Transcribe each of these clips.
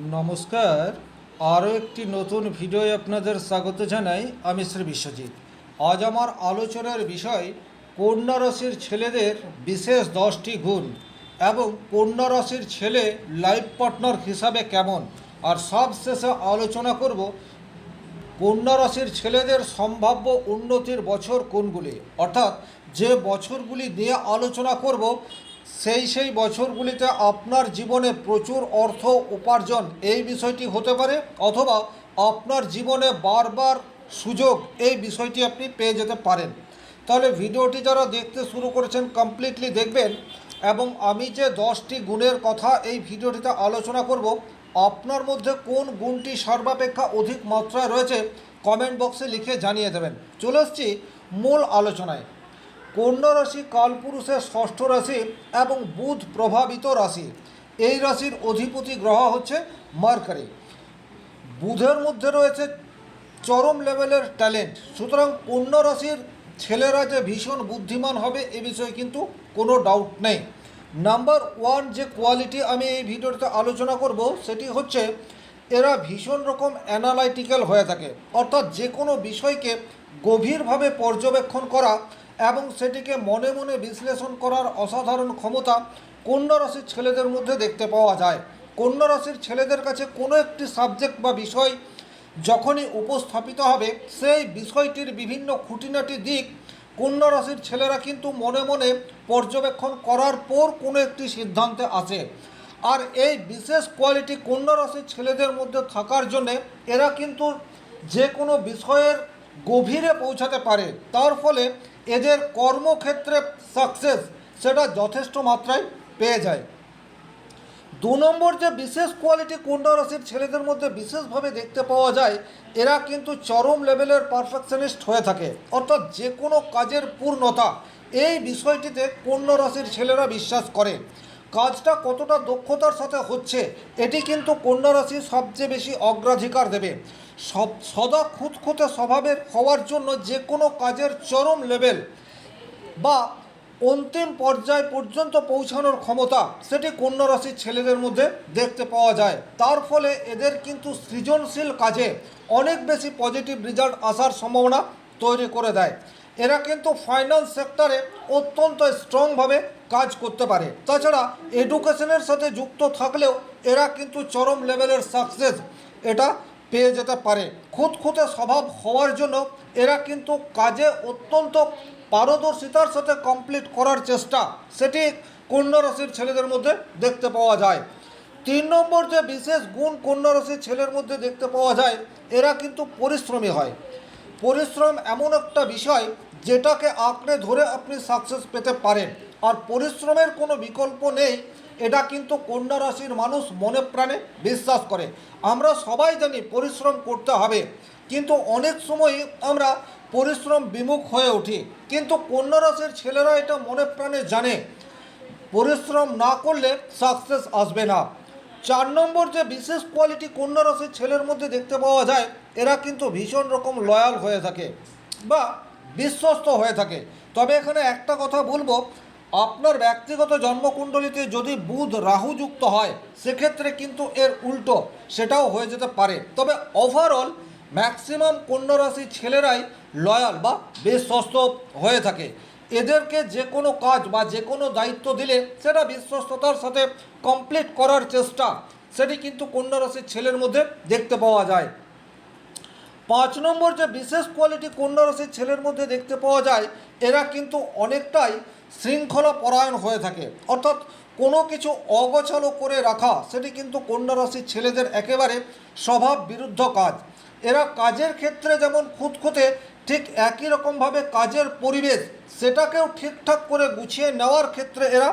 নমস্কার। আরও একটি নতুন ভিডিও আপনাদের স্বাগত জানাই আমি শ্রী বিশ্বজিৎ। আজ আমার আলোচনার বিষয় কন্যা ছেলেদের বিশেষ দশটি গুণ এবং কন্যা ছেলে লাইফ পার্টনার হিসাবে কেমন? আর সব শেষে আলোচনা করব কন্যা ছেলেদের সম্ভাব্য উন্নতির বছর কোনগুলি? অর্থাৎ যে বছরগুলি নিয়ে আলোচনা করব সেই সেই বছরগুলিতে আপনার জীবনে প্রচুর অর্থ উপার্জন এই বিষয়টি হতে পারে, অথবা আপনার জীবনে বারবার সুযোগ এই বিষয়টি আপনি পেয়ে যেতে পারেন। তাহলে ভিডিওটি যারা দেখতে শুরু করেছেন কমপ্লিটলি দেখবেন, এবং আমি যে দশটি গুণের কথা এই ভিডিওটিতে আলোচনা করব, আপনার মধ্যে কোন গুণটি সর্বাপেক্ষা অধিক মাত্রায় রয়েছে কমেন্ট বক্সে লিখে জানিয়ে দেবেন। চলে এসছি মূল আলোচনায়। কন্যা রাশি কালপুরুষের ষষ্ঠ রাশি এবং বুধ প্রভাবিত রাশি। এই রাশির অধিপতি গ্রহ হচ্ছে মার্কারি। বুধের মধ্যে রয়েছে চরম লেভেলের ট্যালেন্ট। সুতরাং কন্যা রাশির ছেলেরা যে ভীষণ বুদ্ধিমান হবে এ বিষয়ে কিন্তু কোনো ডাউট নেই। নাম্বার ওয়ান যে কোয়ালিটি আমি এই ভিডিওতে আলোচনা করব সেটি হচ্ছে এরা ভীষণ রকম অ্যানালাইটিক্যাল হয়ে থাকে। অর্থাৎ যে কোনো বিষয়কে গভীরভাবে পর্যবেক্ষণ করা এবং সেটিকে মনে মনে বিশ্লেষণ করার অসাধারণ ক্ষমতা কন্যা রাশির ছেলেদের মধ্যে দেখতে পাওয়া যায়। কন্যা রাশির ছেলেদের কাছে কোনো একটি সাবজেক্ট বা বিষয় যখনই উপস্থাপিত হবে, সেই বিষয়টির বিভিন্ন খুঁটিনাটি দিক কন্যা রাশির ছেলেরা কিন্তু মনে মনে পর্যবেক্ষণ করার পর কোনো একটি সিদ্ধান্তে আসে। আর এই বিশেষ কোয়ালিটি কন্যা রাশির ছেলেদের মধ্যে থাকার জন্যে এরা কিন্তু যে কোনো বিষয়ের গভীরে পৌঁছাতে পারে। তার ফলে এদের কর্মক্ষেত্রে সাকসেস সেটা যথেষ্ট মাত্রায় পেয়ে যায়। দু নম্বর যে বিশেষ কোয়ালিটি কন্যা রাশির ছেলেদের মধ্যে বিশেষভাবে দেখতে পাওয়া যায়, এরা কিন্তু চরম লেভেলের পারফেকশনিস্ট হয়ে থাকে। অর্থাৎ যে কোনো কাজের পূর্ণতা, এই বিষয়টিতে কন্যা রাশির ছেলেরা বিশ্বাস করে। কাজটা কতটা দক্ষতার সাথে হচ্ছে, এটি কিন্তু কন্যা রাশি সবচেয়ে বেশি অগ্রাধিকার দেবে। সব সদা খুঁতখুঁতে স্বভাবের হওয়ার জন্য যে কোনো কাজের চরম লেভেল বা অন্তিম পর্যায় পর্যন্ত পৌঁছানোর ক্ষমতা সেটি কন্যা রাশির ছেলেদের মধ্যে দেখতে পাওয়া যায়। তার ফলে এদের কিন্তু সৃজনশীল কাজে অনেক বেশি পজিটিভ রেজাল্ট আসার সম্ভাবনা তৈরি করে দেয়। এরা কিন্তু ফাইন্যান্স সেক্টরে অত্যন্ত স্ট্রংভাবে কাজ করতে পারে। তাছাড়া এডুকেশনের সাথে যুক্ত থাকলেও এরা কিন্তু চরম লেভেলের সাকসেস এটা পেয়ে যেতে পারে। খুঁতখুঁতে স্বভাব হওয়ার জন্য এরা কিন্তু কাজে অত্যন্ত পারদর্শিতার সাথে কমপ্লিট করার চেষ্টা। সেটি কন্যা রাশির ছেলেদের মধ্যে দেখতে পাওয়া যায়। তিন নম্বর যে বিশেষ গুণ কন্যা রাশির ছেলের মধ্যে দেখতে পাওয়া যায়, এরা কিন্তু পরিশ্রমী হয়। পরিশ্রম এমন একটা বিষয় যেটাকে আঁকড়ে ধরে আপনি সাকসেস পেতে পারেন। আর পরিশ্রমের কোনো বিকল্প নেই এটা কিন্তু কন্যা রাশির মানুষ মনে প্রাণে বিশ্বাস করে। আমরা সবাই জানি পরিশ্রম করতে হবে, কিন্তু অনেক সময় আমরা পরিশ্রম বিমুখ হয়ে উঠি। কিন্তু কন্যা রাশির ছেলেরা এটা মনে প্রাণে জানে। পরিশ্রম না করলে সাকসেস আসবে না। চার নম্বর যে বিশেষ কোয়ালিটি কন্যা রাশির ছেলের মধ্যে দেখতে পাওয়া যায়, এরা কিন্তু ভীষণ রকম লয়াল হয়ে থাকে বা বিশ্বস্ত হয়ে থাকে। তবে এখানে একটা কথা বলব আপনার ব্যক্তিগত জন্মকুণ্ডলিতে যদি বুধ রাহু যুক্ত হয়, সেক্ষেত্রে কিন্তু এর উল্টো সেটাও হয়ে যেতে পারে। তবে ওভারঅল ম্যাক্সিমাম কন্যা রাশির ছেলেরাই লয়াল বা বিশ্বস্ত হয়ে থাকে। এদেরকে যে কোনো কাজ বা যে কোনো দায়িত্ব দিলে সেটা বিশ্বস্ততার সাথে কমপ্লিট করার চেষ্টা, সেটি কিন্তু কন্যা রাশির ছেলের মধ্যে দেখতে পাওয়া যায়। পাঁচ নম্বর যে বিশেষ কোয়ালিটি কন্যা রাশির ছেলের মধ্যে দেখতে পাওয়া যায়, এরা কিন্তু অনেকটাই শৃঙ্খলা পরায়ণ হয়ে থাকে। অর্থাৎ কোনো কিছু অগোছালো করে রাখা, সেটি কিন্তু কন্যা রাশির ছেলেদের একেবারে স্বভাব বিরুদ্ধ কাজ। এরা কাজের ক্ষেত্রে যেমন খুঁতখুঁতে, ঠিক একই রকমভাবে কাজের পরিবেশ, সেটাকেও ঠিকঠাক করে গুছিয়ে নেওয়ার ক্ষেত্রে এরা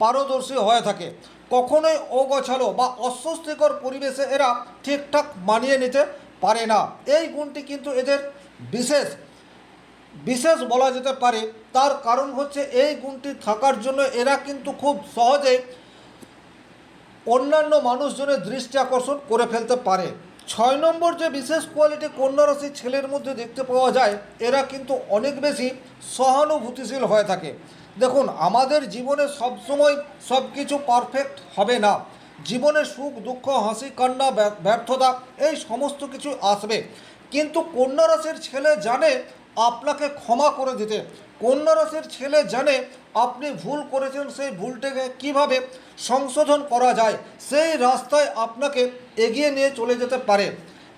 পারদর্শী হয়ে থাকে। কখনোই অগোছালো বা অস্বস্তিকর পরিবেশে এরা ঠিকঠাক মানিয়ে নিতে পারে না। এই গুণটি কিন্তু এদের বিশেষ বিশেষ বলা যেতে পারে। তার কারণ হচ্ছে এই গুণটি থাকার জন্য এরা কিন্তু খুব সহজে অন্যান্য মানুষজনের দৃষ্টি আকর্ষণ করে ফেলতে পারে। ছয় নম্বর যে বিশেষ কোয়ালিটি কন্যা রাশির ছেলের মধ্যে দেখতে পাওয়া যায়, এরা কিন্তু অনেক বেশি সহানুভূতিশীল হয়ে থাকে। দেখুন, আমাদের জীবনে সবসময় সব কিছু পারফেক্ট হবে না। জীবনে সুখ, দুঃখ, হাসি, কান্না, ব্যা- ব্যর্থতা, এই সমস্ত কিছু আসবে। কিন্তু কন্যা রাশির ছেলে জানে আপনাকে ক্ষমা করে দিতে। কন্যা রাশির ছেলে জানে আপনি ভুল করেছেন, সেই ভুলটাকে কীভাবে সংশোধন করা যায়, সেই রাস্তায় আপনাকে এগিয়ে নিয়ে চলে যেতে পারে।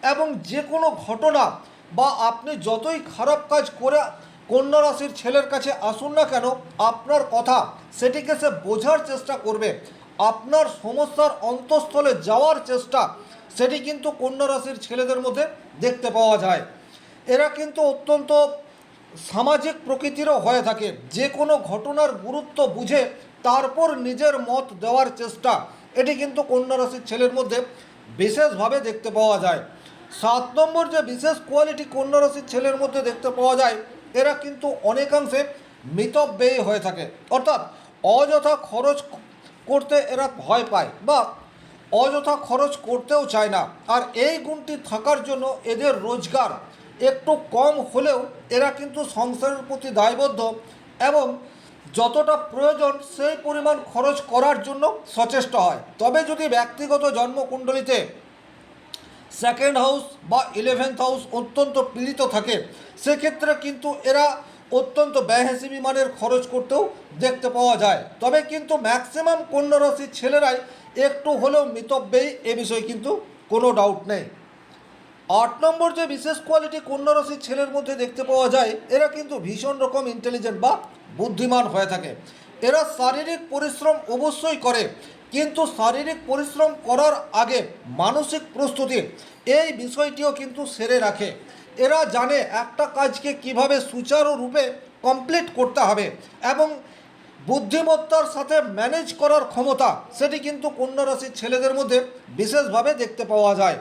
এবং যে কোনো ঘটনা বা আপনি যতই খারাপ কাজ করে কন্যা রাশির ছেলের কাছে আসুন না কেন, আপনার কথা সেটিকে সে বোঝার চেষ্টা করবে। আপনার সমস্যার অন্তঃস্থলে যাওয়ার চেষ্টা, সেটি কিন্তু কন্যা রাশির ছেলেদের মধ্যে দেখতে পাওয়া যায়। এরা কিন্তু অত্যন্ত সামাজিক প্রকৃতিরও হয়ে থাকে। যে কোনো ঘটনার গুরুত্ব বুঝে তারপর নিজের মত দেওয়ার চেষ্টা, এটি কিন্তু কন্যা রাশির ছেলের মধ্যে বিশেষভাবে দেখতে পাওয়া যায়। সাত নম্বর যে বিশেষ কোয়ালিটি কন্যা রাশির ছেলের মধ্যে দেখতে পাওয়া যায়, এরা কিন্তু অনেকাংশে মিতব্যয়ী হয়ে থাকে। অর্থাৎ অযথা খরচ করতে এরা ভয় পায় বা অযথা খরচ করতেও চায় না। আর এই গুণটি থাকার জন্য এদের রোজগার একটু কম হলেও এরা কিন্তু সংসারের প্রতি দায়বদ্ধ এবং যতটা প্রয়োজন সেই পরিমাণ খরচ করার জন্য সচেষ্ট হয়। তবে যদি ব্যক্তিগত জন্মকুণ্ডলিতে সেকেন্ড হাউস বা ইলেভেন্থ হাউস অত্যন্ত পীড়িত থাকে, সেক্ষেত্রে কিন্তু এরা অত্যন্ত ব্যয়হাসিবী মানের খরচ করতেও দেখতে পাওয়া যায়। তবে কিন্তু ম্যাক্সিমাম কন্যা রাশির ছেলেরাই একটু হলেও মিতব্যয়ী এ বিষয়ে কিন্তু কোনো ডাউট নেই। আট নম্বর যে বিশেষ কোয়ালিটি কন্যা রাশির ছেলের মধ্যে দেখতে পাওয়া যায়, এরা কিন্তু ভীষণ রকম ইন্টেলিজেন্ট বা বুদ্ধিমান হয়ে থাকে। এরা শারীরিক পরিশ্রম অবশ্যই করে, কিন্তু শারীরিক পরিশ্রম করার আগে মানসিক প্রস্তুতি, এই বিষয়টিও কিন্তু সেরে রাখে। এরা জানে একটা কাজকে কীভাবে সুচারুরূপে কমপ্লিট করতে হবে এবং বুদ্ধিমত্তার সাথে ম্যানেজ করার ক্ষমতা সেটি কিন্তু কন্যা রাশির ছেলেদের মধ্যে বিশেষভাবে দেখতে পাওয়া যায়।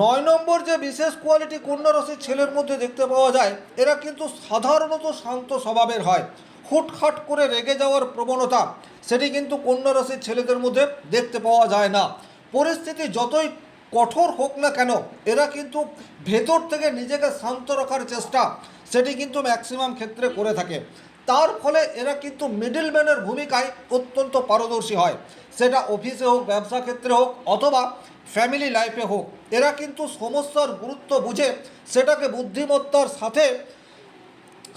নয় নম্বর যে বিশেষ কোয়ালিটি কন্যা রাশির ছেলের মধ্যে দেখতে পাওয়া যায়, এরা কিন্তু সাধারণত শান্ত স্বভাবের হয়। হুটখাট করে রেগে যাওয়ার প্রবণতা সেটি কিন্তু কন্যা রাশির ছেলেদের মধ্যে দেখতে পাওয়া যায় না। পরিস্থিতি যতই কঠোর হোক না কেন, এরা কিন্তু ভেতর থেকে নিজেকে শান্ত রাখার চেষ্টা, সেটি কিন্তু ম্যাক্সিমাম ক্ষেত্রে করে থাকে। তার ফলে এরা কিন্তু মিডলম্যানের ভূমিকায় অত্যন্ত পারদর্শী হয়। সেটা অফিসে হোক, ব্যবসা ক্ষেত্রে হোক, অথবা ফ্যামিলি লাইফে হোক, এরা কিন্তু সমস্যার গুরুত্ব বুঝে সেটাকে বুদ্ধিমত্তার সাথে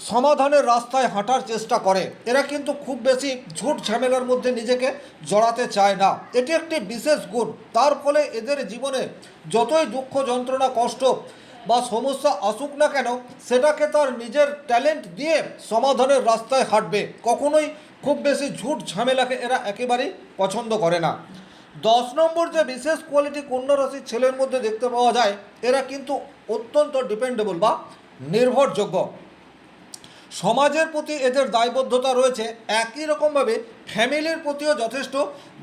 সমাধানের রাস্তায় হাঁটার চেষ্টা করে। এরা কিন্তু খুব বেশি ঝুট ঝামেলার মধ্যে নিজেকে জড়াতে চায় না। এটি একটি বিশেষ গুণ। তার ফলে এদের জীবনে যতই দুঃখ, যন্ত্রণা, কষ্ট বা সমস্যা আসুক না কেন, সেটাকে তার নিজের ট্যালেন্ট দিয়ে সমাধানের রাস্তায় হাঁটবে। কখনোই খুব বেশি ঝুট ঝামেলাকে এরা একেবারেই পছন্দ করে না। দশ নম্বর যে বিশেষ কোয়ালিটি কন্যা রাশির ছেলের মধ্যে দেখতে পাওয়া যায়, এরা কিন্তু অত্যন্ত ডিপেন্ডেবল বা নির্ভরযোগ্য। সমাজের প্রতি এদের দায়বদ্ধতা রয়েছে, একই রকমভাবে ফ্যামিলির প্রতিও যথেষ্ট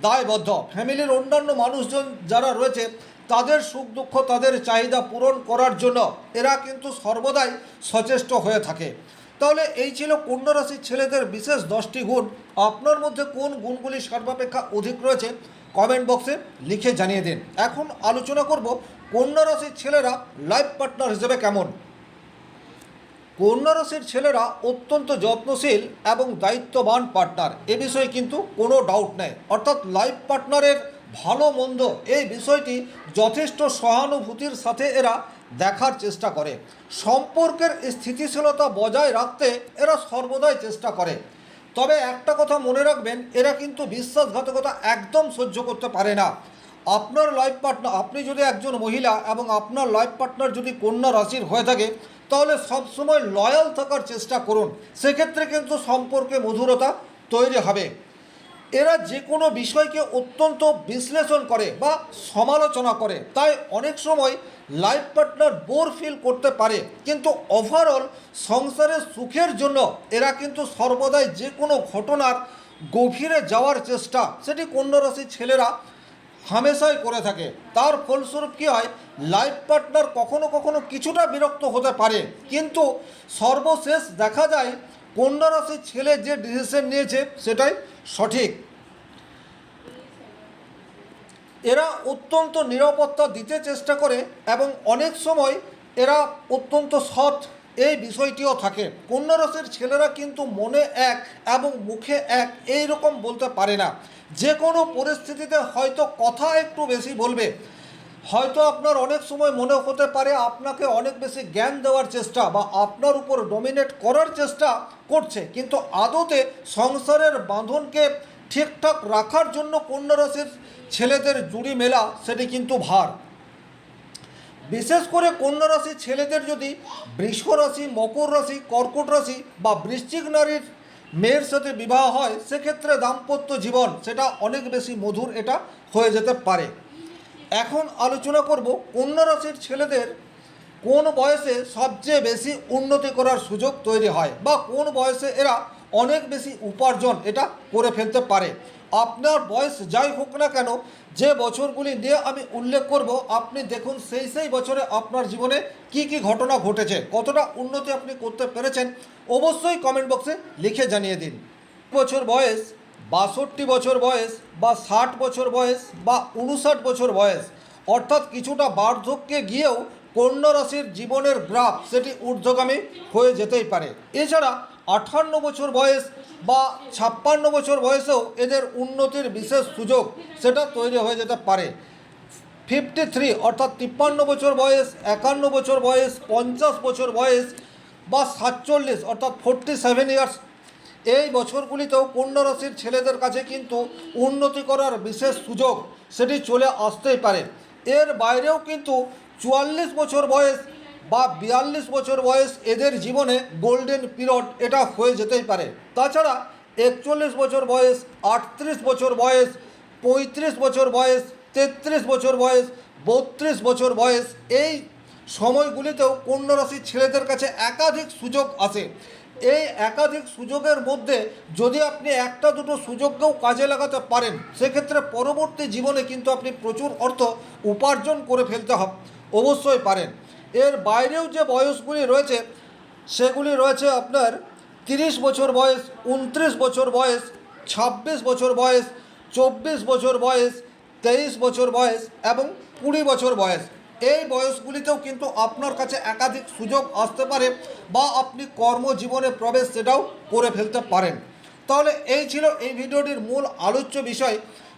দায়বদ্ধ। ফ্যামিলির অন্যান্য মানুষজন যারা রয়েছে, তাদের সুখ দুঃখ, তাদের চাহিদা পূরণ করার জন্য এরা কিন্তু সর্বদাই সচেষ্ট হয়ে থাকে। তাহলে এই ছিল কন্যা রাশির ছেলেদের বিশেষ দশটি গুণ। আপনার মধ্যে কোন গুণগুলি সর্বাপেক্ষা অধিক রয়েছে, কমেন্ট বক্সে লিখে জানিয়ে দিন। এখন আলোচনা করব কন্যা রাশির ছেলেরা লাইফ পার্টনার হিসেবে কেমন। কন্যা রাশির ছেলেরা অত্যন্ত যত্নশীল এবং দায়িত্ববান পার্টনার এ বিষয়ে কিন্তু কোনো ডাউট নেই। অর্থাৎ লাইফ পার্টনারের ভালো মন্দ, এই বিষয়টি যথেষ্ট সহানুভূতির সাথে এরা দেখার চেষ্টা করে। সম্পর্কের স্থিতিশীলতা বজায় রাখতে এরা সর্বদাই চেষ্টা করে। তবে একটা কথা মনে রাখবেন, এরা কিন্তু বিশ্বাসঘাতকতা একদম সহ্য করতে পারে না। আপনার লাইফ পার্টনার আপনি যদি একজন মহিলা এবং আপনার লাইফ পার্টনার যদি কন্যা রাশির হয়ে থাকে তাহলে সবসময় লয়াল থাকার চেষ্টা করুন। সেক্ষেত্রে কিন্তু সম্পর্কে মধুরতা তৈরি হবে। এরা যে কোনো বিষয়কে অত্যন্ত বিশ্লেষণ করে বা সমালোচনা করে। তাই অনেক সময় লাইফ পার্টনার বোর ফিল করতে পারে। কিন্তু ওভারঅল সংসারের সুখের জন্য এরা কিন্তু সর্বদাই যে কোনো ঘটনার গভীরে যাওয়ার চেষ্টা। সেটি কন্যা রাশির ছেলেরা হামেশাই করে থাকে। তার ফলস্বরূপ কী হয়? লাইফ পার্টনার কখনো কখনো কিছুটা বিরক্ত হতে পারে। কিন্তু সর্বশেষ দেখা যায়, কন্যা রাশির ছেলে যে ডিসিশন নিয়েছে, সেটাই সঠিক। এরা অত্যন্ত নিরাপত্তা দিতে চেষ্টা করে এবং অনেক সময় এরা অত্যন্ত সৎ এই বিষয়টিও থাকে। কন্যা রাশির ছেলেরা কিন্তু মনে এক এবং মুখে এক এই রকম বলতে পারে না। যে কোনো পরিস্থিতিতে হয়তো কথা একটু বেশি বলবে। হয়তো আপনার অনেক সময় মনে হতে পারে আপনাকে অনেক বেশি জ্ঞান দেওয়ার চেষ্টা বা আপনার উপর ডমিনেট করার চেষ্টা করছে। কিন্তু আদতে সংসারের বাঁধনকে ঠিকঠাক রাখার জন্য কন্যা রাশির ছেলেদের জুড়ি মেলা, সেটি কিন্তু ভার। বিশেষ করে কন্যা রাশির ছেলেদের যদি বৃষ রাশি মকর রাশি কর্কট রাশি বা বৃশ্চিক নারীর মেয়ের সাথে বিবাহ হয়, সেক্ষেত্রে দাম্পত্য জীবন সেটা অনেক বেশি মধুর এটা হয়ে যেতে পারে। এখন আলোচনা করব কন্যা রাশির ছেলেদের কোন বয়সে সবচেয়ে বেশি উন্নতি করার সুযোগ তৈরি হয় বা কোন বয়সে এরা অনেক বেশি উপার্জন এটা করে ফেলতে পারে। আপনার বয়স যাই হোক না কেন, যে বছরগুলি নিয়ে আমি উল্লেখ করব, আপনি দেখুন সেই সেই বছরে আপনার জীবনে কি কি ঘটনা ঘটেছে, কতটা উন্নতি আপনি করতে পেরেছেন, অবশ্যই কমেন্ট বক্সে লিখে জানিয়ে দিন। বছর বয়স, বাষট্টি বছর বয়স, বা ষাট বছর বয়স, বা উনষাট বছর বয়স, অর্থাৎ কিছুটা বার্ধক্যে গিয়েও কন্যা রাশির জীবনের গ্রাফ সেটি ঊর্ধ্বগামী হয়ে যেতেই পারে। এছাড়া আটান্ন বছর বয়স বা ছাপ্পান্ন বছর বয়সেও এদের উন্নতির বিশেষ সুযোগ সেটা তৈরি হয়ে যেতে পারে। ফিফটি থ্রি অর্থাৎ তিপ্পান্ন বছর বয়স, একান্ন বছর বয়স, পঞ্চাশ বছর বয়স বা সাতচল্লিশ অর্থাৎ ফোরটি সেভেন ইয়ার্স এই বছরগুলিতেও রাশির ছেলেদের কাছে কিন্তু উন্নতি করার বিশেষ সুযোগ সেটি চলে আসতেই পারে। এর বাইরেও কিন্তু চুয়াল্লিশ বছর বয়স বা বিয়াল্লিশ বছর বয়স এদের জীবনে গোল্ডেন পিরিয়ড এটা হয়ে যেতেই পারে। তাছাড়া একচল্লিশ বছর বয়স, আটত্রিশ বছর বয়স, পঁয়ত্রিশ বছর বয়স, তেত্রিশ বছর বয়স, বত্রিশ বছর বয়স এই সময়গুলিতেও কন্যা রাশির ছেলেদের কাছে একাধিক সুযোগ আসে। এই একাধিক সুযোগের মধ্যে যদি আপনি একটা দুটো সুযোগকেও কাজে লাগাতে পারেন, সেক্ষেত্রে পরবর্তী জীবনে কিন্তু আপনি প্রচুর অর্থ উপার্জন করে ফেলতে হবে, অবশ্যই পারেন। এর বাইরেও যে বয়সগুলি রয়েছে, সেগুলি রয়েছে আপনার তিরিশ বছর বয়স, উনত্রিশ বছর বয়স, ছাব্বিশ বছর বয়স, চব্বিশ বছর বয়স, তেইশ বছর বয়স এবং কুড়ি বছর বয়স। এই বয়সগুলিতেও কিন্তু আপনার কাছে একাধিক সুযোগ আসতে পারে বা আপনি কর্মজীবনে প্রবেশ সেটাও করে ফেলতে পারেন। তাহলে এই ছিল এই ভিডিওটির মূল আলোচ্য বিষয়।